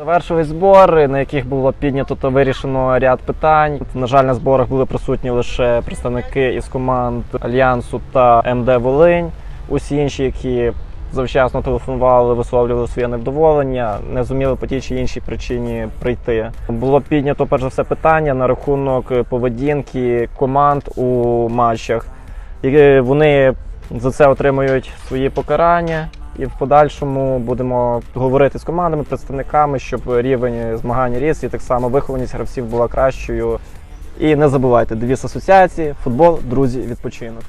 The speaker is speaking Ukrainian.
Завершили збори, на яких було піднято та вирішено ряд питань. На жаль, на зборах були присутні лише представники із команд Альянсу та МД Волинь. Усі інші, які завчасно телефонували, висловлювали своє невдоволення, не зуміли по тій чи іншій причині прийти. Було піднято перш за все питання на рахунок поведінки команд у матчах. І вони за це отримують свої покарання. І в подальшому будемо говорити з командами, представниками, щоб рівень змагань ріс і так само вихованість гравців була кращою. І не забувайте, девіз асоціації, футбол, друзі, відпочинок.